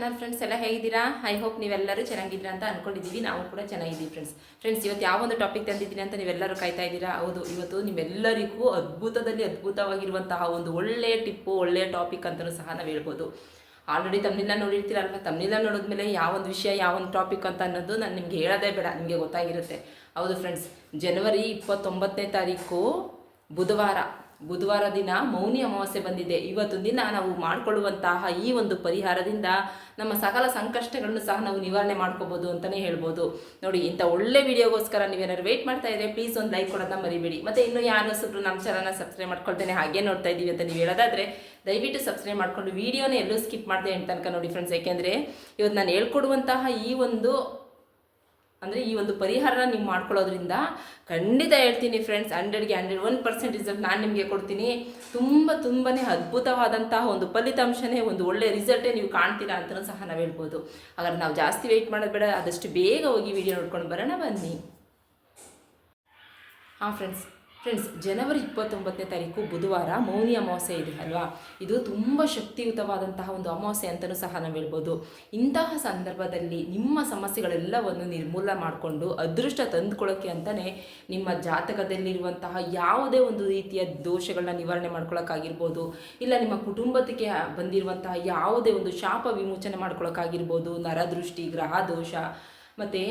Channel friends ಎಲ್ಲ ಹೇಗಿದ್ದೀರಾ? I hope ನೀವೆಲ್ಲರೂ ಚೆನ್ನಾಗಿದ್ದೀರಾ ಅಂತ ಅಂದ್ಕೊಂಡಿದ್ದೀವಿ ನಾವು ಕೂಡ ಚೆನ್ನಾಗಿದ್ದೀವಿ ಫ್ರೆಂಡ್ಸ್ ಫ್ರೆಂಡ್ಸ್ ಇವತ್ತು ಯಾವ ಒಂದು ಟಾಪಿಕ್ ತಂದಿದ್ದೀನಿ ಅಂತ ನೀವೆಲ್ಲರೂ ಕಾಯ್ತಾ ಇದ್ದೀರಾ? ಹೌದು, ಇವತ್ತು ನಿಮ್ಮೆಲ್ಲರಿಗೂ ಅದ್ಭುತದಲ್ಲಿ ಅದ್ಭುತವಾಗಿರುವಂತಹ ಒಂದು ಒಳ್ಳೆಯ ಟಿಪ್ಪು ಒಳ್ಳೆಯ ಟಾಪಿಕ್ ಅಂತಲೂ ಸಹ ನಾವು ಹೇಳ್ಬೋದು. ಆಲ್ರೆಡಿ ತಮ್ಮನೆಲ್ಲ ನೋಡಿರ್ತೀರಲ್ವ? ತಮ್ಮನೆಲ್ಲ ನೋಡಿದ್ಮೇಲೆ ಯಾವ ಒಂದು ವಿಷಯ, ಯಾವ ಒಂದು ಟಾಪಿಕ್ ಅಂತ ಅನ್ನೋದು ನಾನು ನಿಮ್ಗೆ ಹೇಳೋದೇ ಬೇಡ, ನಿಮಗೆ ಗೊತ್ತಾಗಿರುತ್ತೆ. ಹೌದು ಫ್ರೆಂಡ್ಸ್ ಜನವರಿ ಇಪ್ಪತ್ತೊಂಬತ್ತನೇ ತಾರೀಕು ಬುಧವಾರ. ಬುಧವಾರ ದಿನ ಮೌನಿ ಅಮಾವಾಸ್ಯೆ ಬಂದಿದೆ. ಇವತ್ತು ದಿನ ನಾವು ಮಾಡಿಕೊಳ್ಳುವಂತಹ ಈ ಒಂದು ಪರಿಹಾರದಿಂದ ನಮ್ಮ ಸಕಲ ಸಂಕಷ್ಟಗಳನ್ನು ಸಹ ನಾವು ನಿವಾರಣೆ ಮಾಡ್ಕೋಬೋದು ಅಂತಲೇ ಹೇಳ್ಬೋದು. ನೋಡಿ, ಇಂಥ ಒಳ್ಳೆ ವಿಡಿಯೋಗೋಸ್ಕರ ನೀವೇನಾದ್ರು ವೇಟ್ ಮಾಡ್ತಾ ಇದ್ರೆ ಪ್ಲೀಸ್ ಒಂದು ಲೈಕ್ ಕೊಡೋದನ್ನ ಮರಿಬೇಡಿ. ಮತ್ತು ಇನ್ನೂ ಯಾರು ಸುಬ್ರು ನಮ್ಮ ಚಾನಲ್ನ ಸಬ್ಸ್ಕ್ರೈಬ್ ಮಾಡ್ಕೊಳ್ತೇನೆ ಹಾಗೆ ನೋಡ್ತಾ ಇದ್ದೀವಿ ಅಂತ ನೀವು ಹೇಳೋದಾದರೆ, ದಯವಿಟ್ಟು ಸಬ್ಸ್ಕ್ರೈಬ್ ಮಾಡ್ಕೊಂಡು ವಿಡಿಯೋನ ಎಲ್ಲೂ ಸ್ಕಿಪ್ ಮಾಡಿದೆ ಅಂತ ತನಕ ನೋಡಿ ಫ್ರೆಂಡ್ಸ್ ಯಾಕೆಂದರೆ, ಇವತ್ತು ನಾನು ಹೇಳ್ಕೊಡುವಂತಹ ಈ ಒಂದು ಅಂದರೆ ಈ ಒಂದು ಪರಿಹಾರನ ನೀವು ಮಾಡ್ಕೊಳ್ಳೋದ್ರಿಂದ ಖಂಡಿತ ಹೇಳ್ತೀನಿ ಫ್ರೆಂಡ್ಸ್ ಹಂಡ್ರೆಡ್ಗೆ ಹಂಡ್ರೆಡ್ ಒನ್ ಪರ್ಸೆಂಟ್ ರಿಸಲ್ಟ್ ನಾನು ನಿಮಗೆ ಕೊಡ್ತೀನಿ. ತುಂಬ ತುಂಬಾ ಅದ್ಭುತವಾದಂತಹ ಒಂದು ಫಲಿತಾಂಶನೇ, ಒಂದು ಒಳ್ಳೆ ರಿಸಲ್ಟೇ ನೀವು ಕಾಣ್ತೀರಾ ಅಂತಲೂ ಸಹ ನಾವು ಹೇಳ್ಬೋದು. ಹಾಗಾದ್ರೆ ನಾವು ಜಾಸ್ತಿ ವೆಯ್ಟ್ ಮಾಡೋದು ಬೇಡ, ಆದಷ್ಟು ಬೇಗ ಹೋಗಿ ವಿಡಿಯೋ ನೋಡ್ಕೊಂಡು ಬರೋಣ ಬನ್ನಿ. ಹಾಂ ಫ್ರೆಂಡ್ಸ್ ಫ್ರೆಂಡ್ಸ್ ಜನವರಿ ಇಪ್ಪತ್ತೊಂಬತ್ತನೇ ತಾರೀಕು ಬುಧವಾರ ಮೌನಿ ಅಮಾವಾಸ್ಯೆ ಇದೆ ಅಲ್ವಾ? ಇದು ತುಂಬ ಶಕ್ತಿಯುತವಾದಂತಹ ಒಂದು ಅಮಾವಾಸ್ಯೆ ಅಂತಲೂ ಸಹ ನಾವು ಹೇಳ್ಬೋದು. ಇಂತಹ ಸಂದರ್ಭದಲ್ಲಿ ನಿಮ್ಮ ಸಮಸ್ಯೆಗಳೆಲ್ಲವನ್ನು ನಿರ್ಮೂಲ ಮಾಡಿಕೊಂಡು ಅದೃಷ್ಟ ತಂದುಕೊಳ್ಳೋಕ್ಕೆ ಅಂತಲೇ ನಿಮ್ಮ ಜಾತಕದಲ್ಲಿರುವಂತಹ ಯಾವುದೇ ಒಂದು ರೀತಿಯ ದೋಷಗಳನ್ನ ನಿವಾರಣೆ ಮಾಡ್ಕೊಳ್ಳೋಕ್ಕಾಗಿರ್ಬೋದು ಇಲ್ಲ ನಿಮ್ಮ ಕುಟುಂಬಕ್ಕೆ ಬಂದಿರುವಂತಹ ಯಾವುದೇ ಒಂದು ಶಾಪ ವಿಮೋಚನೆ ಮಾಡ್ಕೊಳ್ಳೋಕ್ಕಾಗಿರ್ಬೋದು ನರದೃಷ್ಟಿ, ಗ್ರಹ ದೋಷ, ಮತ್ತು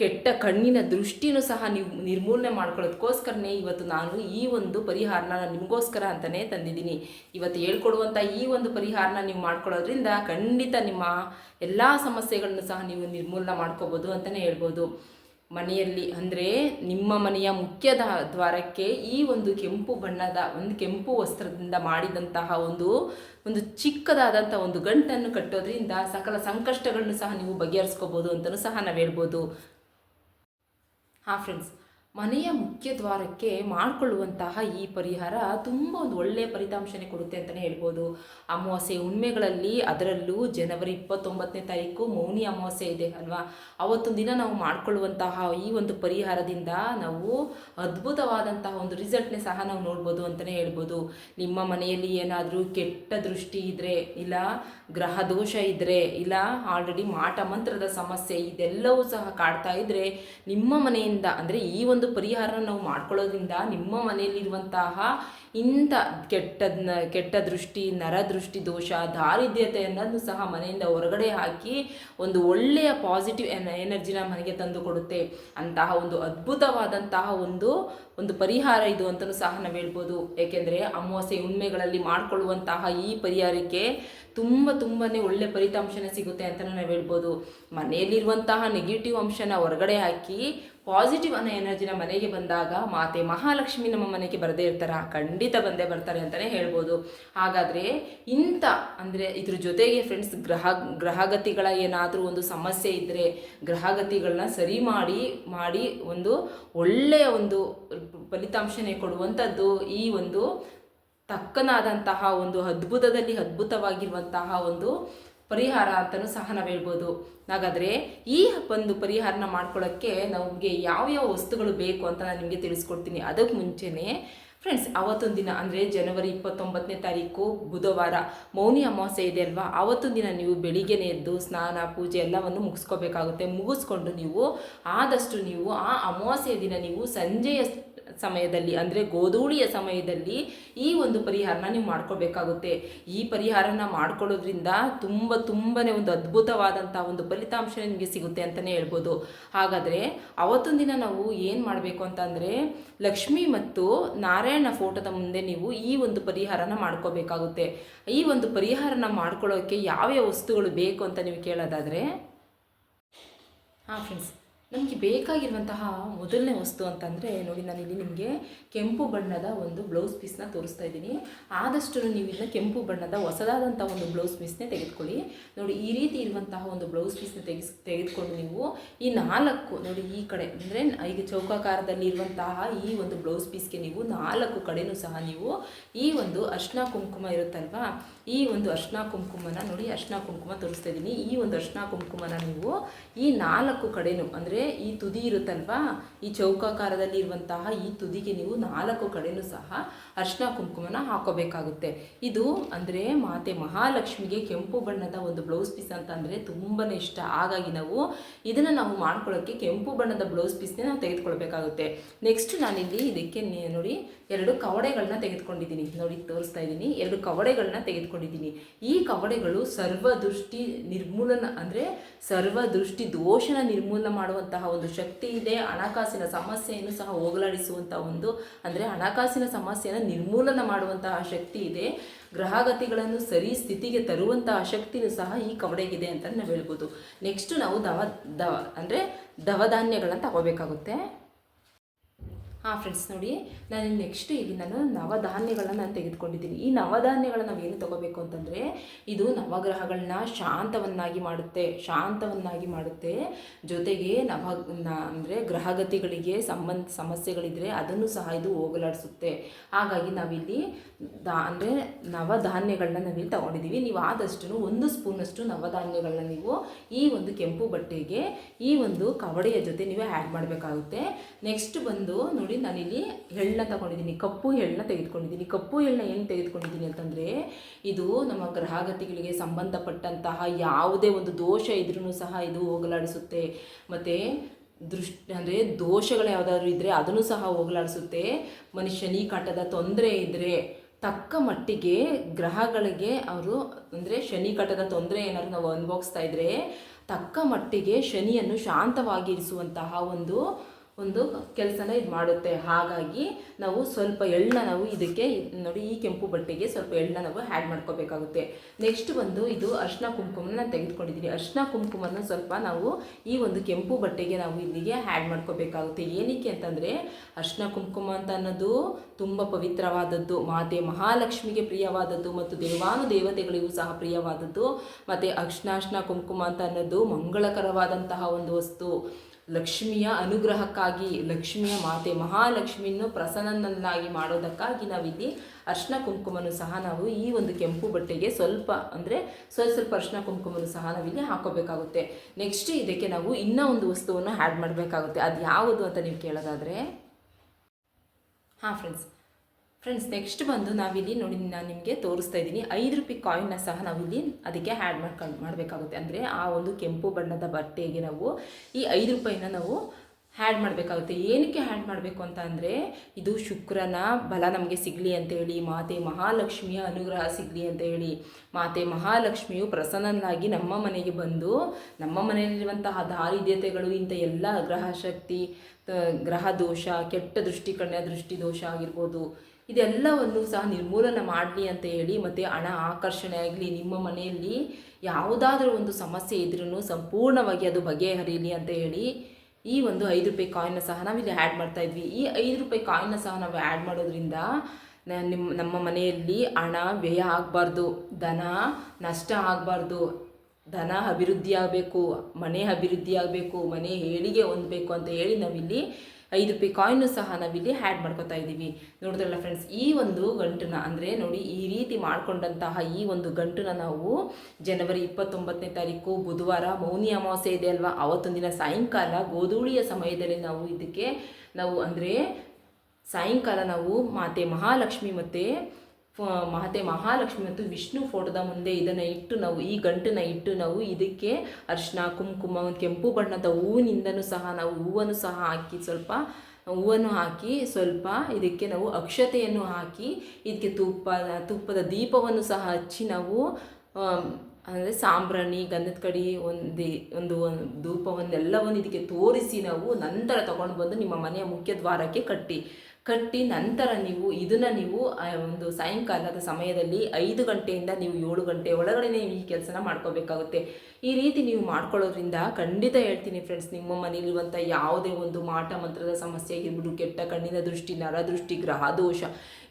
ಕೆಟ್ಟ ಕಣ್ಣಿನ ದೃಷ್ಟಿನೂ ಸಹ ನೀವು ನಿರ್ಮೂಲನೆ ಮಾಡ್ಕೊಳ್ಳೋದಕ್ಕೋಸ್ಕರನೇ ಇವತ್ತು ನಾನು ಈ ಒಂದು ಪರಿಹಾರನ ನಿಮಗೋಸ್ಕರ ಅಂತಲೇ ತಂದಿದ್ದೀನಿ. ಇವತ್ತು ಹೇಳ್ಕೊಡುವಂಥ ಈ ಒಂದು ಪರಿಹಾರನ ನೀವು ಮಾಡ್ಕೊಳ್ಳೋದ್ರಿಂದ ಖಂಡಿತ ನಿಮ್ಮ ಎಲ್ಲ ಸಮಸ್ಯೆಗಳನ್ನು ಸಹ ನೀವು ನಿರ್ಮೂಲನೆ ಮಾಡ್ಕೋಬೋದು ಅಂತಲೇ ಹೇಳ್ಬೋದು. ಮನೆಯಲ್ಲಿ ಅಂದರೆ ನಿಮ್ಮ ಮನೆಯ ಮುಖ್ಯ ದ್ವಾರಕ್ಕೆ ಈ ಒಂದು ಕೆಂಪು ಬಣ್ಣದ ಒಂದು ಕೆಂಪು ವಸ್ತ್ರದಿಂದ ಮಾಡಿದಂತಹ ಒಂದು ಒಂದು ಚಿಕ್ಕದಾದಂಥ ಒಂದು ಗಂಟನ್ನು ಕಟ್ಟೋದ್ರಿಂದ ಸಕಲ ಸಂಕಷ್ಟಗಳನ್ನು ಸಹ ನೀವು ಬಗೆಹರಿಸ್ಕೋಬೋದು ಅಂತಲೂ ಸಹ ನಾವು ಹೇಳ್ಬೋದು. ಹಾಂ ಫ್ರೆಂಡ್ಸ್ ಮನೆಯ ಮುಖ್ಯ ದ್ವಾರಕ್ಕೆ ಮಾಡಿಕೊಳ್ಳುವಂತಹ ಈ ಪರಿಹಾರ ತುಂಬ ಒಂದು ಒಳ್ಳೆಯ ಫಲಿತಾಂಶನೇ ಕೊಡುತ್ತೆ ಅಂತಲೇ ಹೇಳ್ಬೋದು. ಅಮಾವಾಸ್ಯೆ ಉಣ್ಮೆಗಳಲ್ಲಿ ಅದರಲ್ಲೂ ಜನವರಿ ಇಪ್ಪತ್ತೊಂಬತ್ತನೇ ತಾರೀಕು ಮೌನಿ ಅಮಾವಾಸ್ಯೆ ಇದೆ ಅಲ್ವಾ? ಅವತ್ತೊಂದು ದಿನ ನಾವು ಮಾಡಿಕೊಳ್ಳುವಂತಹ ಈ ಒಂದು ಪರಿಹಾರದಿಂದ ನಾವು ಅದ್ಭುತವಾದಂತಹ ಒಂದು ರಿಸಲ್ಟ್ನೇ ಸಹ ನಾವು ನೋಡ್ಬೋದು ಅಂತಲೇ ಹೇಳ್ಬೋದು. ನಿಮ್ಮ ಮನೆಯಲ್ಲಿ ಏನಾದರೂ ಕೆಟ್ಟ ದೃಷ್ಟಿ ಇದ್ದರೆ ಇಲ್ಲ, ಗ್ರಹ ದೋಷ ಇದ್ದರೆ ಇಲ್ಲ ಆಲ್ರೆಡಿ ಮಾಟ ಮಂತ್ರದ ಸಮಸ್ಯೆ ಇದೆಲ್ಲವೂ ಸಹ ಕಾಡ್ತಾ ಇದ್ದರೆ ನಿಮ್ಮ ಮನೆಯಿಂದ, ಅಂದರೆ ಈ ಒಂದು ಪರಿಹಾರ ನಾವು ಮಾಡ್ಕೊಳ್ಳೋದ್ರಿಂದ ನಿಮ್ಮ ಮನೆಯಲ್ಲಿರುವಂತಹ ಇಂಥ ಕೆಟ್ಟದನ್ನ ಕೆಟ್ಟ ದೃಷ್ಟಿ ನರದೃಷ್ಟಿ ದೋಷ, ದಾರಿದ್ರ್ಯತೆ ಅನ್ನೋದು ಸಹ ಮನೆಯಿಂದ ಹೊರಗಡೆ ಹಾಕಿ ಒಂದು ಒಳ್ಳೆಯ ಪಾಸಿಟಿವ್ ಎನರ್ಜಿನ ಮನೆಗೆ ತಂದು ಕೊಡುತ್ತೆ. ಅಂತಹ ಒಂದು ಅದ್ಭುತವಾದಂತಹ ಒಂದು ಒಂದು ಪರಿಹಾರ ಇದು ಅಂತಲೂ ಸಹ ನಾವು ಹೇಳ್ಬೋದು. ಏಕೆಂದರೆ ಅಮಾವಾಸ್ಯೆ ಉಣ್ಮೆಗಳಲ್ಲಿ ಮಾಡಿಕೊಳ್ಳುವಂತಹ ಈ ಪರಿಹಾರಕ್ಕೆ ತುಂಬ ತುಂಬಾ ಒಳ್ಳೆ ಫಲಿತಾಂಶನೇ ಸಿಗುತ್ತೆ ಅಂತಲೂ ನಾವು ಹೇಳ್ಬೋದು. ಮನೆಯಲ್ಲಿರುವಂತಹ ನೆಗೆಟಿವ್ ಅಂಶನ ಹೊರಗಡೆ ಹಾಕಿ ಪಾಸಿಟಿವ್ ಅನ್ನೋ ಎನರ್ಜಿನ ಮನೆಗೆ ಬಂದಾಗ ಮಾತೆ ಮಹಾಲಕ್ಷ್ಮಿ ನಮ್ಮ ಮನೆಗೆ ಬರದೇ ಇರ್ತಾರ. ಖಂಡಿತ ಬಂದೇ ಬರ್ತಾರೆ ಅಂತಲೇ ಹೇಳ್ಬೋದು. ಹಾಗಾದರೆ ಇಂಥ ಅಂದರೆ ಇದ್ರ ಜೊತೆಗೆ ಫ್ರೆಂಡ್ಸ್ ಗ್ರಹ, ಗ್ರಹಗತಿಗಳ ಏನಾದರೂ ಒಂದು ಸಮಸ್ಯೆ ಇದ್ದರೆ ಗ್ರಹಗತಿಗಳನ್ನ ಸರಿ ಮಾಡಿ ಮಾಡಿ ಒಂದು ಒಳ್ಳೆಯ ಒಂದು ಫಲಿತಾಂಶನೇ ಕೊಡುವಂಥದ್ದು ಈ ಒಂದು ತಕ್ಕನಾದಂತಹ ಒಂದು ಅದ್ಭುತದಲ್ಲಿ ಅದ್ಭುತವಾಗಿರುವಂತಹ ಒಂದು ಪರಿಹಾರ ಅಂತಲೂ ಸಹ ನಾವು ಹೇಳ್ಬೋದು. ಹಾಗಾದರೆ ಈ ಒಂದು ಪರಿಹಾರನ ಮಾಡ್ಕೊಳ್ಳೋಕ್ಕೆ ನಮಗೆ ಯಾವ್ಯಾವ ವಸ್ತುಗಳು ಬೇಕು ಅಂತ ನಾನು ನಿಮಗೆ ತಿಳಿಸ್ಕೊಡ್ತೀನಿ. ಅದಕ್ಕೆ ಮುಂಚೆನೇ ಫ್ರೆಂಡ್ಸ್ ಅವತ್ತೊಂದು ದಿನ ಅಂದರೆ ಜನವರಿ ಇಪ್ಪತ್ತೊಂಬತ್ತನೇ ತಾರೀಕು, ಬುಧವಾರ ಮೌನಿ ಅಮಾವಾಸ್ಯೆ ಇದೆ ಅಲ್ವಾ? ಅವತ್ತೊಂದು ದಿನ ನೀವು ಬೆಳಿಗ್ಗೆನೇ ಎದ್ದು ಸ್ನಾನ, ಪೂಜೆ ಎಲ್ಲವನ್ನು ಮುಗಿಸ್ಕೋಬೇಕಾಗುತ್ತೆ. ಮುಗಿಸ್ಕೊಂಡು ನೀವು ಆದಷ್ಟು ನೀವು ಆ ಅಮಾವಾಸ್ಯೆಯ ದಿನ ನೀವು ಸಂಜೆಯ ಸಮಯದಲ್ಲಿ, ಅಂದರೆ ಗೋಧೂಳಿಯ ಸಮಯದಲ್ಲಿ ಈ ಒಂದು ಪರಿಹಾರನ ನೀವು ಮಾಡ್ಕೋಬೇಕಾಗುತ್ತೆ ಈ ಪರಿಹಾರನ ಮಾಡ್ಕೊಳ್ಳೋದ್ರಿಂದ ತುಂಬ ತುಂಬನೇ ಒಂದು ಅದ್ಭುತವಾದಂಥ ಒಂದು ಫಲಿತಾಂಶ ನಿಮಗೆ ಸಿಗುತ್ತೆ ಅಂತಲೇ ಹೇಳ್ಬೋದು. ಹಾಗಾದರೆ ಅವತ್ತೊಂದು ದಿನ ನಾವು ಏನು ಮಾಡಬೇಕು ಅಂತಂದರೆ ಲಕ್ಷ್ಮಿ ಮತ್ತು ನಾರಾಯಣ ಫೋಟೋದ ಮುಂದೆ ನೀವು ಈ ಒಂದು ಪರಿಹಾರನ ಮಾಡ್ಕೋಬೇಕಾಗುತ್ತೆ ಈ ಒಂದು ಪರಿಹಾರನ ಮಾಡ್ಕೊಳ್ಳೋಕ್ಕೆ ಯಾವ್ಯಾವ ವಸ್ತುಗಳು ಬೇಕು ಅಂತ ನೀವು ಕೇಳೋದಾದರೆ? ಹಾಂ ಫ್ರೆಂಡ್ಸ್ ನಮಗೆ ಬೇಕಾಗಿರುವಂತಹ ಮೊದಲನೇ ವಸ್ತು ಅಂತಂದರೆ ನೋಡಿ ನಾನಿಲ್ಲಿ ನಿಮಗೆ ಕೆಂಪು ಬಣ್ಣದ ಒಂದು ಬ್ಲೌಸ್ ಪೀಸ್ನ ತೋರಿಸ್ತಾ ಇದ್ದೀನಿ. ಆದಷ್ಟು ನೀವು ಇದನ್ನ ಕೆಂಪು ಬಣ್ಣದ ಹೊಸದಾದಂಥ ಒಂದು ಬ್ಲೌಸ್ ಪೀಸ್ನೇ ತೆಗೆದುಕೊಳ್ಳಿ. ನೋಡಿ, ಈ ರೀತಿ ಇರುವಂತಹ ಒಂದು ಬ್ಲೌಸ್ ಪೀಸ್ನ ತೆಗೆಸ್, ತೆಗೆದುಕೊಂಡು ನೀವು ಈ ನಾಲ್ಕು, ನೋಡಿ ಈ ಕಡೆ, ಅಂದರೆ ಈಗ ಚೌಕಾಕಾರದಲ್ಲಿ ಇರುವಂತಹ ಈ ಒಂದು ಬ್ಲೌಸ್ ಪೀಸ್ಗೆ ನೀವು ನಾಲ್ಕು ಕಡೆಯೂ ಸಹ ನೀವು ಈ ಒಂದು ಅರ್ಶಿನ ಕುಂಕುಮ ಇರುತ್ತಲ್ವಾ ಈ ಒಂದು ಅರ್ಶಿನ ಕುಂಕುಮನ ನೋಡಿ, ಅರ್ಶಿನ ಕುಂಕುಮ ತೋರಿಸ್ತಾ ಇದ್ದೀನಿ ಈ ಒಂದು ಅರ್ಶಿನ ಕುಂಕುಮನ ನೀವು ಈ ನಾಲ್ಕು ಕಡೆನೂ, ಅಂದರೆ ಈ ತುದಿ ಇರುತ್ತಲ್ವಾ, ಈ ಚೌಕಾಕಾರದಲ್ಲಿ ಇರುವಂತಹ ಈ ತುದಿಗೆ ನೀವು ನಾಲ್ಕು ಕಡೆನೂ ಸಹ ಅರ್ಶಿನ ಕುಂಕುಮನ ಹಾಕೋಬೇಕಾಗುತ್ತೆ. ಇದು ಅಂದರೆ ಮಾತೆ ಮಹಾಲಕ್ಷ್ಮಿಗೆ ಕೆಂಪು ಬಣ್ಣದ ಒಂದು ಬ್ಲೌಸ್ ಪೀಸ್ ಅಂತ ಅಂದರೆ ತುಂಬಾ ಇಷ್ಟ. ಹಾಗಾಗಿ ನಾವು ಇದನ್ನು ನಾವು ಮಾಡ್ಕೊಳ್ಳೋಕ್ಕೆ ಕೆಂಪು ಬಣ್ಣದ ಬ್ಲೌಸ್ ಪೀಸ್ನೇ ನಾವು ತೆಗೆದುಕೊಳ್ಬೇಕಾಗುತ್ತೆ. ನೆಕ್ಸ್ಟ್ ನಾನಿಲ್ಲಿ ಇದಕ್ಕೆ ನೋಡಿ, ಎರಡು ಕವಡೆಗಳನ್ನ ತೆಗೆದುಕೊಂಡಿದ್ದೀನಿ. ನೋಡಿ, ತೋರಿಸ್ತಾ ಇದ್ದೀನಿ ಎರಡು ಕವಡೆಗಳನ್ನ ತೆಗೆದುಕೊಂಡಿದ್ದೀನಿ ಈ ಕವಡೆಗಳು ಸರ್ವ ದೃಷ್ಟಿ ನಿರ್ಮೂಲನ ಅಂದರೆ ಸರ್ವ ದೃಷ್ಟಿ ದೋಷನ ನಿರ್ಮೂಲನ ಮಾಡುವಂತಹ ಒಂದು ಶಕ್ತಿ ಇದೆ. ಹಣಕಾಸಿನ ಸಮಸ್ಯೆಯನ್ನು ಸಹ ಹೋಗಲಾಡಿಸುವಂಥ ಒಂದು ಅಂದರೆ ಹಣಕಾಸಿನ ಸಮಸ್ಯೆಯನ್ನು ನಿರ್ಮೂಲನ ಮಾಡುವಂತಹ ಶಕ್ತಿ ಇದೆ. ಗ್ರಹಗತಿಗಳನ್ನು ಸರಿ ಸ್ಥಿತಿಗೆ ತರುವಂತಹ ಶಕ್ತಿನೂ ಸಹ ಈ ಕವಡೆಗಿದೆ ಅಂತ ನಾವು ಹೇಳ್ಬೋದು. ನೆಕ್ಸ್ಟ್ ನಾವು ದವ ದವ ಅಂದರೆ ದವಧಾನ್ಯಗಳನ್ನು ತಗೋಬೇಕಾಗುತ್ತೆ. ಹಾಂ ಫ್ರೆಂಡ್ಸ್ ನೋಡಿ, ನಾನು ನೆಕ್ಸ್ಟ್ ಇಲ್ಲಿ ನಾನು ನವಧಾನ್ಯಗಳನ್ನ ನಾನು ತೆಗೆದುಕೊಂಡಿದ್ದೀನಿ. ಈ ನವಧಾನ್ಯಗಳನ್ನ ನಾವು ಏನು ತಗೋಬೇಕು ಅಂತಂದರೆ, ಇದು ನವಗ್ರಹಗಳನ್ನ ಶಾಂತವನ್ನಾಗಿ ಮಾಡುತ್ತೆ ಶಾಂತವನ್ನಾಗಿ ಮಾಡುತ್ತೆ. ಜೊತೆಗೆ ನವ ಅಂದರೆ ಗ್ರಹಗತಿಗಳಿಗೆ ಸಂಬಂಧ, ಸಮಸ್ಯೆಗಳಿದ್ರೆ ಅದನ್ನು ಸಹ ಇದು ಹೋಗಲಾಡಿಸುತ್ತೆ. ಹಾಗಾಗಿ ನಾವಿಲ್ಲಿ ದಾ, ಅಂದರೆ ನವಧಾನ್ಯಗಳನ್ನ ನಾವಿಲ್ಲಿ ತೊಗೊಂಡಿದ್ದೀವಿ ನೀವು ಆದಷ್ಟು ಒಂದು ಸ್ಪೂನಷ್ಟು ನವಧಾನ್ಯಗಳನ್ನ ನೀವು ಈ ಒಂದು ಕೆಂಪು ಬಟ್ಟೆಗೆ, ಈ ಒಂದು ಕವಡೆಯ ಜೊತೆ ನೀವು ಆ್ಯಡ್ ಮಾಡಬೇಕಾಗುತ್ತೆ. ನೆಕ್ಸ್ಟ್ ಬಂದು ನೋಡಿ, ನಾನಿಲ್ಲಿ ಎಳ್ಳನ್ನ ತಗೊಂಡಿದ್ದೀನಿ ಕಪ್ಪು ಎಳ್ಳನ್ನ ತೆಗೆದುಕೊಂಡಿದ್ದೀನಿ ಕಪ್ಪು ಎಳ್ಳನ್ನ ಏನು ತೆಗೆದುಕೊಂಡಿದ್ದೀನಿ ಅಂತಂದರೆ, ಇದು ನಮ್ಮ ಗ್ರಹಗತಿಗಳಿಗೆ ಸಂಬಂಧಪಟ್ಟಂತಹ ಯಾವುದೇ ಒಂದು ದೋಷ ಇದ್ರೂ ಸಹ ಇದು ಹೋಗಲಾಡಿಸುತ್ತೆ. ಮತ್ತು ದೃಷ್ಟಿ ಅಂದರೆ ದೋಷಗಳು ಯಾವುದಾದ್ರು ಇದ್ದರೆ ಅದನ್ನು ಸಹ ಹೋಗಲಾಡಿಸುತ್ತೆ. ಮನುಷ್ಯನಿ ಕಾಟದ ತೊಂದರೆ ಇದ್ದರೆ ತಕ್ಕ ಮಟ್ಟಿಗೆ ಗ್ರಹಗಳಿಗೆ ಅವರು ಅಂದರೆ ಶನಿ ಕಟದ ತೊಂದರೆ ಏನಾದ್ರು ನಾವು ಅನುಭವಿಸ್ತಾ ಇದ್ದರೆ ತಕ್ಕ ಮಟ್ಟಿಗೆ ಶನಿಯನ್ನು ಶಾಂತವಾಗಿ ಇರಿಸುವಂತಹ ಒಂದು ಒಂದು ಕೆಲಸನ ಇದು ಮಾಡುತ್ತೆ. ಹಾಗಾಗಿ ನಾವು ಸ್ವಲ್ಪ ಎಳ್ಳನ್ನ ನಾವು ಇದಕ್ಕೆ, ನೋಡಿ ಈ ಕೆಂಪು ಬಟ್ಟೆಗೆ ಸ್ವಲ್ಪ ಎಳ್ಳನ್ನ ನಾವು ಆ್ಯಡ್ ಮಾಡ್ಕೋಬೇಕಾಗುತ್ತೆ. ನೆಕ್ಸ್ಟ್ ಬಂದು ಇದು ಅರ್ಶಿನ ಕುಂಕುಮನ ನಾನು ತೆಗೆದುಕೊಂಡಿದ್ದೀನಿ ಅರ್ಶಿನ ಕುಂಕುಮನ ಸ್ವಲ್ಪ ನಾವು ಈ ಒಂದು ಕೆಂಪು ಬಟ್ಟೆಗೆ ನಾವು ಇಲ್ಲಿಗೆ ಆ್ಯಡ್ ಮಾಡ್ಕೋಬೇಕಾಗುತ್ತೆ. ಏನಕ್ಕೆ ಅಂತಂದರೆ ಅರ್ಶಿನ ಕುಂಕುಮ ಅಂತ ಅನ್ನೋದು ತುಂಬ ಪವಿತ್ರವಾದದ್ದು, ಮಾತೆ ಮಹಾಲಕ್ಷ್ಮಿಗೆ ಪ್ರಿಯವಾದದ್ದು ಮತ್ತು ದೇವಾನು ದೇವತೆಗಳಿಗೂ ಸಹ ಪ್ರಿಯವಾದದ್ದು. ಮತ್ತು ಅರ್ಶಿನಾರ್ಶಿನ ಕುಂಕುಮ ಅಂತ ಅನ್ನೋದು ಮಂಗಳಕರವಾದಂತಹ ಒಂದು ವಸ್ತು. ಲಕ್ಷ್ಮಿಯ ಅನುಗ್ರಹಕ್ಕಾಗಿ, ಲಕ್ಷ್ಮಿಯ ಮಾತೆ ಮಹಾಲಕ್ಷ್ಮಿಯನ್ನು ಪ್ರಸನ್ನನ್ನಾಗಿ ಮಾಡೋದಕ್ಕಾಗಿ ನಾವಿಲ್ಲಿ ಅರ್ಶಿನ ಕುಂಕುಮನು ಸಹ ನಾವು ಈ ಒಂದು ಕೆಂಪು ಬಟ್ಟೆಗೆ ಸ್ವಲ್ಪ ಅಂದರೆ ಸ್ವಲ್ಪ ಸ್ವಲ್ಪ ಅರ್ಶಿನ ಕುಂಕುಮನು ಸಹ ನಾವಿಲ್ಲಿ ಹಾಕೋಬೇಕಾಗುತ್ತೆ. ನೆಕ್ಸ್ಟ್ ಇದಕ್ಕೆ ನಾವು ಇನ್ನೂ ಒಂದು ವಸ್ತುವನ್ನು ಆ್ಯಡ್ ಮಾಡಬೇಕಾಗುತ್ತೆ. ಅದು ಯಾವುದು ಅಂತ ನೀವು ಕೇಳೋದಾದರೆ, ಹಾಂ ಫ್ರೆಂಡ್ಸ್ ಫ್ರೆಂಡ್ಸ್ ನೆಕ್ಸ್ಟ್ ಬಂದು ನಾವಿಲ್ಲಿ ನೋಡಿ, ನಾನು ನಿಮಗೆ ತೋರಿಸ್ತಾ ಇದ್ದೀನಿ. ಐದು ರೂಪಾಯಿ ಕಾಯಿನ್ನ ಸಹ ನಾವಿಲ್ಲಿ ಅದಕ್ಕೆ ಆ್ಯಡ್ ಮಾಡ್ಕೊಂಡು ಮಾಡಬೇಕಾಗುತ್ತೆ. ಅಂದರೆ ಆ ಒಂದು ಕೆಂಪು ಬಣ್ಣದ ಬಟ್ಟೆಗೆ ನಾವು ಈ ಐದು ರೂಪಾಯಿನ ನಾವು ಆ್ಯಡ್ ಮಾಡಬೇಕಾಗುತ್ತೆ. ಏನಕ್ಕೆ ಹ್ಯಾಡ್ ಮಾಡಬೇಕು ಅಂತ ಅಂದರೆ, ಇದು ಶುಕ್ರನ ಬಲ ನಮಗೆ ಸಿಗಲಿ ಅಂತೇಳಿ ಮಾತೆ ಮಹಾಲಕ್ಷ್ಮಿಯ ಅನುಗ್ರಹ ಸಿಗಲಿ ಅಂತ ಹೇಳಿ. ಮಾತೆ ಮಹಾಲಕ್ಷ್ಮಿಯು ಪ್ರಸನ್ನನಾಗಿ ನಮ್ಮ ಮನೆಗೆ ಬಂದು, ನಮ್ಮ ಮನೆಯಲ್ಲಿರುವಂತಹ ದಾರಿದ್ಯತೆಗಳು ಇಂಥ ಎಲ್ಲ ಗ್ರಹ ಶಕ್ತಿ ಗ್ರಹ ದೋಷ, ಕೆಟ್ಟ ದೃಷ್ಟಿ ಕಣ್ಣ ದೃಷ್ಟಿ ದೋಷ ಆಗಿರ್ಬೋದು ಇದೆಲ್ಲವನ್ನು ಸಹ ನಿರ್ಮೂಲನೆ ಮಾಡಲಿ ಅಂತ ಹೇಳಿ ಮತ್ತು ಹಣ ಆಕರ್ಷಣೆ ಆಗಲಿ, ನಿಮ್ಮ ಮನೆಯಲ್ಲಿ ಯಾವುದಾದ್ರೂ ಒಂದು ಸಮಸ್ಯೆ ಇದ್ರೂ ಸಂಪೂರ್ಣವಾಗಿ ಅದು ಬಗೆಹರಿಯಲಿ ಅಂತ ಹೇಳಿ ಈ ಒಂದು ಐದು ರೂಪಾಯಿ ಕಾಯಿನ್ನ ಸಹ ನಾವಿಲ್ಲಿ ಆ್ಯಡ್ ಮಾಡ್ತಾ ಇದ್ವಿ. ಈ ಐದು ರೂಪಾಯಿ ಕಾಯಿನ್ನ ಸಹ ನಾವು ಆ್ಯಡ್ ಮಾಡೋದ್ರಿಂದ ನಿಮ್ಮ ನಮ್ಮ ಮನೆಯಲ್ಲಿ ಹಣ ವ್ಯಯ ಆಗಬಾರ್ದು, ಧನ ನಷ್ಟ ಆಗಬಾರ್ದು, ಧನ ಅಭಿವೃದ್ಧಿ ಆಗಬೇಕು, ಮನೆ ಅಭಿವೃದ್ಧಿ ಆಗಬೇಕು, ಮನೆ ಏಳಿಗೆ ಹೊಂದಬೇಕು ಅಂತ ಹೇಳಿ ನಾವಿಲ್ಲಿ ಐದು ರೂಪಾಯಿ ಕಾಯಿನು ಸಹ ನಾವಿಲ್ಲಿ ಆ್ಯಡ್ ಮಾಡ್ಕೋತಾ ಇದ್ದೀವಿ. ನೋಡಿದ್ರಲ್ಲ ಫ್ರೆಂಡ್ಸ್ ಈ ಒಂದು ಗಂಟನ್ನ ಅಂದರೆ ನೋಡಿ, ಈ ರೀತಿ ಮಾಡಿಕೊಂಡಂತಹ ಈ ಒಂದು ಗಂಟನ್ನ ನಾವು ಜನವರಿ ಇಪ್ಪತ್ತೊಂಬತ್ತನೇ ತಾರೀಕು, ಬುಧವಾರ, ಮೌನಿ ಅಮಾವಾಸ್ಯೆ ಇದೆ ಅಲ್ವಾ? ಅವತ್ತೊಂದಿನ ದಿನ ಸಾಯಂಕಾಲ, ಗೋಧೂಳಿಯ ಸಮಯದಲ್ಲಿ ನಾವು ಇದಕ್ಕೆ ನಾವು ಅಂದರೆ ಸಾಯಂಕಾಲ ನಾವು ಮಾತೆ ಮಹಾಲಕ್ಷ್ಮಿ ಮತ್ತು ಮಾತೆ ಮಹಾಲಕ್ಷ್ಮಿ ಮತ್ತು ವಿಷ್ಣು ಫೋಟೋದ ಮುಂದೆ ಇದನ್ನು ಇಟ್ಟು ನಾವು, ಈ ಗಂಟನ್ನು ಇಟ್ಟು ನಾವು ಇದಕ್ಕೆ ಅರಿಶಿನ ಕುಂಕುಮ ಒಂದು ಕೆಂಪು ಬಣ್ಣದ ಹೂವಿನಿಂದನೂ ಸಹ ನಾವು ಹೂವನ್ನು ಸಹ ಹಾಕಿ ಸ್ವಲ್ಪ, ಹೂವನ್ನು ಹಾಕಿ ಸ್ವಲ್ಪ ಇದಕ್ಕೆ ನಾವು ಅಕ್ಷತೆಯನ್ನು ಹಾಕಿ ಇದಕ್ಕೆ ತುಪ್ಪ, ತುಪ್ಪದ ದೀಪವನ್ನು ಸಹ ಹಚ್ಚಿ ನಾವು ಅಂದರೆ ಸಾಂಬ್ರಾಣಿ, ಗಂಧದ ಕಡಿ ಒಂದು ಒಂದು ಒಂದು ಧೂಪವನ್ನೆಲ್ಲವನ್ನು ಇದಕ್ಕೆ ತೋರಿಸಿ ನಾವು ನಂತರ ತಗೊಂಡು ಬಂದು ನಿಮ್ಮ ಮನೆಯ ಮುಖ್ಯ ದ್ವಾರಕ್ಕೆ ಕಟ್ಟಿ. ಕಟ್ಟಿ ನಂತರ ನೀವು ಇದನ್ನು ನೀವು ಒಂದು ಸಾಯಂಕಾಲದ ಸಮಯದಲ್ಲಿ ಐದು ಗಂಟೆಯಿಂದ ನೀವು ಏಳು ಗಂಟೆ ಒಳಗಡೆ ನೀವು ಈ ಕೆಲಸನ ಮಾಡ್ಕೋಬೇಕಾಗುತ್ತೆ. ಈ ರೀತಿ ನೀವು ಮಾಡ್ಕೊಳ್ಳೋದ್ರಿಂದ ಖಂಡಿತ ಹೇಳ್ತೀನಿ ಫ್ರೆಂಡ್ಸ್ ನಿಮ್ಮ ಮನೇಲಿರುವಂಥ ಯಾವುದೇ ಒಂದು ಮಾಟ ಮಂತ್ರದ ಸಮಸ್ಯೆ ಆಗಿರ್ಬಿಟ್ಟು ಕೆಟ್ಟ ಕಣ್ಣಿನ ದೃಷ್ಟಿ ನರದೃಷ್ಟಿ ಗ್ರಹ ದೋಷ,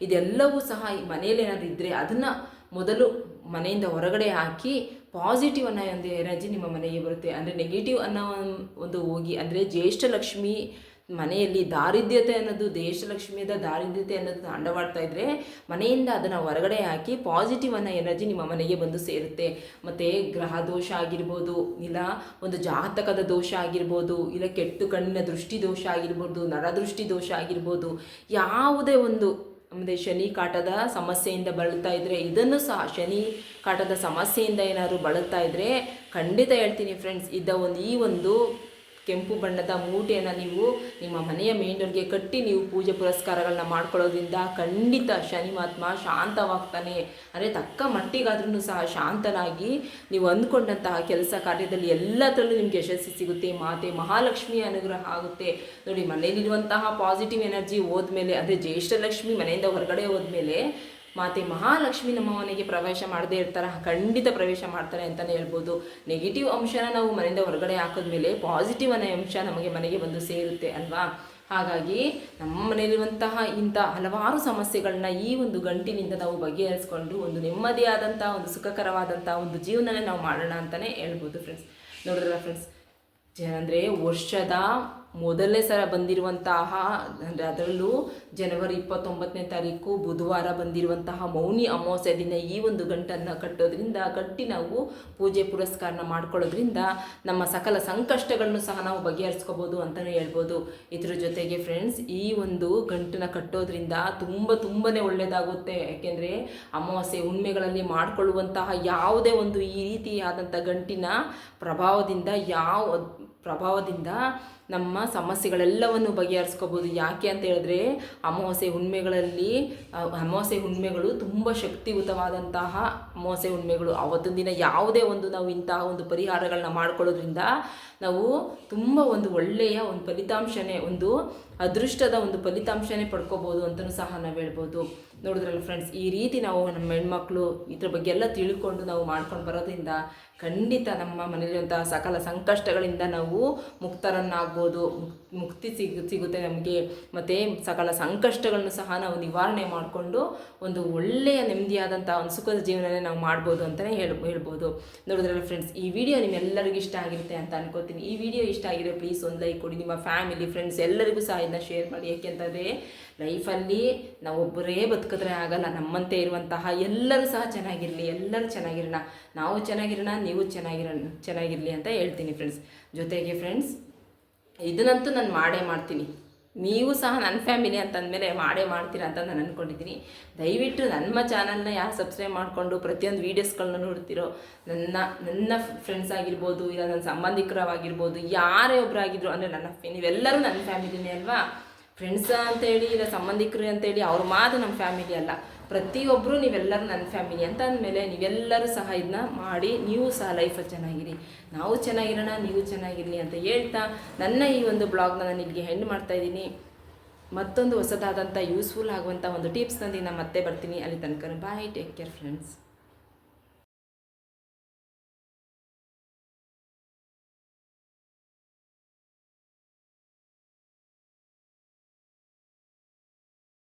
ಇದೆಲ್ಲವೂ ಸಹ ಈ ಮನೆಯಲ್ಲಿ ಏನಾದ್ರು ಇದ್ದರೆ ಅದನ್ನು ಮೊದಲು ಮನೆಯಿಂದ ಹೊರಗಡೆ ಹಾಕಿ ಪಾಸಿಟಿವ್ ಅನ್ನೋ ಒಂದು ಎನರ್ಜಿ ನಿಮ್ಮ ಮನೆಗೆ ಬರುತ್ತೆ. ಅಂದರೆ ನೆಗೆಟಿವ್ ಅನ್ನೋ ಒಂದು ಹೋಗಿ, ಅಂದರೆ ಜ್ಯೇಷ್ಠ ಲಕ್ಷ್ಮಿ ಮನೆಯಲ್ಲಿ ದಾರಿದ್ರ್ಯತೆ ಅನ್ನೋದು, ದೇಶಲಕ್ಷ್ಮಿಯದ ದಾರಿದ್ರ್ಯತೆ ಅನ್ನೋದು ತಾಂಡವಾಡ್ತಾ ಇದ್ರೆ ಮನೆಯಿಂದ ಅದನ್ನು ಹೊರಗಡೆ ಹಾಕಿ ಪಾಸಿಟಿವ್ ಅನ್ನೋ ಎನರ್ಜಿ ನಿಮ್ಮ ಮನೆಗೆ ಬಂದು ಸೇರುತ್ತೆ. ಮತ್ತು ಗ್ರಹ ದೋಷ ಆಗಿರ್ಬೋದು, ಇಲ್ಲ ಒಂದು ಜಾತಕದ ದೋಷ ಆಗಿರ್ಬೋದು, ಇಲ್ಲ ಕೆಟ್ಟು ಕಣ್ಣಿನ ದೃಷ್ಟಿ ದೋಷ ಆಗಿರ್ಬೋದು, ನರದೃಷ್ಟಿ ದೋಷ ಆಗಿರ್ಬೋದು, ಯಾವುದೇ ಒಂದು ಆಮೇಲೆ ಶನಿ ಕಾಟದ ಸಮಸ್ಯೆಯಿಂದ ಬಳಲ್ತಾ ಇದ್ದರೆ ಇದನ್ನು ಸಹ ಶನಿ ಕಾಟದ ಸಮಸ್ಯೆಯಿಂದ ಏನಾದರೂ ಬಳಲ್ತಾ ಇದ್ದರೆ ಖಂಡಿತ ಹೇಳ್ತೀನಿ ಫ್ರೆಂಡ್ಸ್ ಇದ್ದ ಒಂದು ಈ ಒಂದು ಕೆಂಪು ಬಣ್ಣದ ಮೂಟೆಯನ್ನು ನೀವು ನಿಮ್ಮ ಮನೆಯ ಮೇನ್ ಡೋರ್ಗೆ ಕಟ್ಟಿ ನೀವು ಪೂಜೆ ಪುರಸ್ಕಾರಗಳನ್ನ ಮಾಡ್ಕೊಳ್ಳೋದ್ರಿಂದ ಖಂಡಿತ ಶನಿ ಮಹಾತ್ಮ ಶಾಂತವಾಗ್ತಾನೆ. ಅಂದರೆ ತಕ್ಕ ಮಟ್ಟಿಗಾದ್ರೂ ಸಹ ಶಾಂತನಾಗಿ ನೀವು ಅಂದ್ಕೊಂಡಂತಹ ಕೆಲಸ ಕಾರ್ಯದಲ್ಲಿ ಎಲ್ಲದರಲ್ಲೂ ನಿಮ್ಗೆ ಯಶಸ್ಸು ಸಿಗುತ್ತೆ. ಮಾತೆ ಮಹಾಲಕ್ಷ್ಮಿಯ ಅನುಗ್ರಹ ಆಗುತ್ತೆ. ನೋಡಿ ಮನೆಯಲ್ಲಿರುವಂತಹ ಪಾಸಿಟಿವ್ ಎನರ್ಜಿ ಹೋದ್ಮೇಲೆ, ಅಂದರೆ ಜ್ಯೇಷ್ಠಲಕ್ಷ್ಮಿ ಮನೆಯಿಂದ ಹೊರಗಡೆ ಹೋದ್ಮೇಲೆ ಮಾತೆ ಮಹಾಲಕ್ಷ್ಮಿ ನಮ್ಮ ಮನೆಗೆ ಪ್ರವೇಶ ಮಾಡದೇ ಇರ್ತಾರೆ, ಖಂಡಿತ ಪ್ರವೇಶ ಮಾಡ್ತಾರೆ ಅಂತಲೇ ಹೇಳ್ಬೋದು. ನೆಗೆಟಿವ್ ಅಂಶನ ನಾವು ಮನೆಯಿಂದ ಹೊರಗಡೆ ಹಾಕಿದ್ಮೇಲೆ ಪಾಸಿಟಿವ್ ಅನ್ನೋ ಅಂಶ ನಮಗೆ ಮನೆಗೆ ಬಂದು ಸೇರುತ್ತೆ ಅಲ್ವಾ? ಹಾಗಾಗಿ ನಮ್ಮ ಮನೆಯಲ್ಲಿರುವಂತಹ ಇಂಥ ಹಲವಾರು ಸಮಸ್ಯೆಗಳನ್ನ ಈ ಒಂದು ಗಂಟಿನಿಂದ ನಾವು ಬಗೆಹರಿಸ್ಕೊಂಡು ಒಂದು ನೆಮ್ಮದಿಯಾದಂಥ, ಒಂದು ಸುಖಕರವಾದಂಥ ಒಂದು ಜೀವನನೇ ನಾವು ಮಾಡೋಣ ಅಂತಲೇ ಹೇಳ್ಬೋದು ಫ್ರೆಂಡ್ಸ್ ನೋಡಿದ್ರಲ್ಲ ಫ್ರೆಂಡ್ಸ್ ಅಂದರೆ ವರ್ಷದ ಮೊದಲನೇ ಸಲ ಬಂದಿರುವಂತಹ, ಅಂದರೆ ಅದರಲ್ಲೂ ಜನವರಿ ಇಪ್ಪತ್ತೊಂಬತ್ತನೇ ತಾರೀಕು, ಬುಧವಾರ ಬಂದಿರುವಂತಹ ಮೌನಿ ಅಮಾವಾಸ್ಯ ದಿನ ಈ ಒಂದು ಗಂಟನ್ನು ಕಟ್ಟೋದ್ರಿಂದ, ಕಟ್ಟಿ ನಾವು ಪೂಜೆ ಪುರಸ್ಕಾರನ ಮಾಡ್ಕೊಳ್ಳೋದ್ರಿಂದ ನಮ್ಮ ಸಕಲ ಸಂಕಷ್ಟಗಳನ್ನು ಸಹ ನಾವು ಬಗೆಹರಿಸ್ಕೋಬೋದು ಅಂತಲೇ ಹೇಳ್ಬೋದು. ಇದ್ರ ಜೊತೆಗೆ ಫ್ರೆಂಡ್ಸ್ ಈ ಒಂದು ಗಂಟನ್ನ ಕಟ್ಟೋದ್ರಿಂದ ತುಂಬ ತುಂಬಾ ಒಳ್ಳೆಯದಾಗುತ್ತೆ ಯಾಕೆಂದರೆ ಅಮಾವಾಸ್ಯೆ ಹುಣ್ಮೆಗಳಲ್ಲಿ ಮಾಡಿಕೊಳ್ಳುವಂತಹ ಯಾವುದೇ ಒಂದು ಈ ರೀತಿಯಾದಂಥ ಗಂಟಿನ ಪ್ರಭಾವದಿಂದ ಯಾವ ಪ್ರಭಾವದಿಂದ ನಮ್ಮ ಸಮಸ್ಯೆಗಳೆಲ್ಲವನ್ನು ಬಗೆಹರಿಸ್ಕೋಬೋದು. ಯಾಕೆ ಅಂತ ಹೇಳಿದ್ರೆ, ಅಮಾವಾಸ್ಯೆ ಹುಣ್ಮೆಗಳಲ್ಲಿ ಅಮಾವಾಸ್ಯೆ ಹುಣ್ಮೆಗಳು ತುಂಬ ಶಕ್ತಿಯುತವಾದಂತಹ ಅಮಾವಾಸ್ಯೆ ಹುಣ್ಮೆಗಳು. ಅವತ್ತಿನ ದಿನ ಯಾವುದೇ ಒಂದು ನಾವು ಇಂತಹ ಒಂದು ಪರಿಹಾರಗಳನ್ನ ಮಾಡ್ಕೊಳ್ಳೋದ್ರಿಂದ ನಾವು ತುಂಬ ಒಂದು ಒಳ್ಳೆಯ ಒಂದು ಫಲಿತಾಂಶನೇ, ಒಂದು ಅದೃಷ್ಟದ ಒಂದು ಫಲಿತಾಂಶನೇ ಪಡ್ಕೋಬೋದು ಅಂತಲೂ ಸಹ ನಾವು ಹೇಳ್ಬೋದು. ನೋಡಿದ್ರಲ್ಲ ಫ್ರೆಂಡ್ಸ್ ಈ ರೀತಿ ನಾವು ನಮ್ಮ ಹೆಣ್ಮಕ್ಳು ಇದ್ರ ಬಗ್ಗೆ ಎಲ್ಲ ತಿಳ್ಕೊಂಡು ನಾವು ಮಾಡ್ಕೊಂಡು ಬರೋದ್ರಿಂದ ಖಂಡಿತ ನಮ್ಮ ಮನೆಯಲ್ಲಿರುವಂತಹ ಸಕಲ ಸಂಕಷ್ಟಗಳಿಂದ ನಾವು ಮುಕ್ತರನ್ನಾಗ್ಬೋದು. ಮುಕ್- ಮುಕ್ತಿ ಸಿಗ, ಸಿಗುತ್ತೆ ನಮಗೆ. ಮತ್ತು ಸಕಲ ಸಂಕಷ್ಟಗಳನ್ನು ಸಹ ನಾವು ನಿವಾರಣೆ ಮಾಡಿಕೊಂಡು ಒಂದು ಒಳ್ಳೆಯ ನೆಮ್ಮದಿಯಾದಂಥ ಒಂದು ಸುಖದ ಜೀವನನೇ ನಾವು ಮಾಡ್ಬೋದು ಅಂತಲೇ ಹೇಳ್, ಹೇಳ್ಬೋದು. ನೋಡಿದ್ರಲ್ಲ ಫ್ರೆಂಡ್ಸ್ ಈ ವಿಡಿಯೋ ನಿಮ್ಮೆಲ್ಲರಿಗೂ ಇಷ್ಟ ಆಗಿರುತ್ತೆ ಅಂತ ಅನ್ಕೋತೀನಿ. ಈ ವಿಡಿಯೋ ಇಷ್ಟ ಆಗಿರೋ ಪ್ಲೀಸ್ ಒಂದು ಲೈಕ್ ಕೊಡಿ. ನಿಮ್ಮ ಫ್ಯಾಮಿಲಿ ಫ್ರೆಂಡ್ಸ್ ಎಲ್ಲರಿಗೂ ಸಹ ಇದನ್ನ ಶೇರ್ ಮಾಡಿ. ಯಾಕೆಂತಂದರೆ ಲೈಫಲ್ಲಿ ನಾವೊಬ್ಬರೇ ಬದುಕಿದ್ರೆ ಆಗಲ್ಲ. ನಮ್ಮಂತೆ ಇರುವಂತಹ ಎಲ್ಲರೂ ಸಹ ಚೆನ್ನಾಗಿರಲಿ. ಎಲ್ಲರೂ ಚೆನ್ನಾಗಿರೋಣ. ನಾವು ಚೆನ್ನಾಗಿರೋಣ, ನೀವು ಚೆನ್ನಾಗಿರೋಣ ಚೆನ್ನಾಗಿರಲಿ ಅಂತ ಹೇಳ್ತೀನಿ ಫ್ರೆಂಡ್ಸ್ ಜೊತೆಗೆ ಫ್ರೆಂಡ್ಸ್ ಇದನ್ನಂತೂ ನಾನು ಮಾಡೇ ಮಾಡ್ತೀನಿ. ನೀವು ಸಹ ನನ್ನ ಫ್ಯಾಮಿಲಿ ಅಂತಂದಮೇಲೆ ಮಾಡೇ ಮಾಡ್ತೀರಾ ಅಂತ ನಾನು ಅಂದ್ಕೊಂಡಿದ್ದೀನಿ ದಯವಿಟ್ಟು ನಮ್ಮ ಚಾನಲ್ನ ಯಾರು ಸಬ್ಸ್ಕ್ರೈಬ್ ಮಾಡಿಕೊಂಡು ಪ್ರತಿಯೊಂದು ವೀಡಿಯೋಸ್ಗಳನ್ನ ನೋಡ್ತಿರೋ ನನ್ನ ನನ್ನ ಫ್ರೆಂಡ್ಸ್ ಆಗಿರ್ಬೋದು, ಇಲ್ಲ ನನ್ನ ಸಂಬಂಧಿಕರವಾಗಿರ್ಬೋದು, ಯಾರೇ ಒಬ್ಬರಾಗಿದ್ರು ಅಂದರೆ ನನ್ನ ನೀವೆಲ್ಲರೂ ನನ್ನ ಫ್ಯಾಮಿಲಿನೇ ಅಲ್ವಾ? ಫ್ರೆಂಡ್ಸ್ ಅಂತೇಳಿ ಇಲ್ಲ ಸಂಬಂಧಿಕರು ಅಂತೇಳಿ ಅವ್ರು ಮಾತು ನಮ್ಮ ಫ್ಯಾಮಿಲಿ ಅಲ್ಲ. ಪ್ರತಿಯೊಬ್ಬರು ನೀವೆಲ್ಲರೂ ನನ್ನ ಫ್ಯಾಮಿಲಿ ಅಂತ ಅಂದಮೇಲೆ ನೀವೆಲ್ಲರೂ ಸಹ ಇದನ್ನ ಮಾಡಿ ನೀವು ಸಹ ಲೈಫಲ್ಲಿ ಚೆನ್ನಾಗಿರಿ. ನಾವು ಚೆನ್ನಾಗಿರೋಣ, ನೀವು ಚೆನ್ನಾಗಿರಲಿ ಅಂತ ಹೇಳ್ತಾ ನನ್ನ ಈ ಒಂದು ಬ್ಲಾಗ್ನ ನಾನು ನಿಮಗೆ ಹೆಂಡ್ ಮಾಡ್ತಾ ಇದ್ದೀನಿ. ಮತ್ತೊಂದು ಹೊಸದಾದಂಥ ಯೂಸ್ಫುಲ್ ಆಗುವಂಥ ಒಂದು ಟಿಪ್ಸ್ನೊಂದಿಗೆ ನಾನು ಮತ್ತೆ ಬರ್ತೀನಿ. ಅಲ್ಲಿ ತನಕ ಬಾಯ್ ಟೇಕ್ ಕೇರ್ ಫ್ರೆಂಡ್ಸ್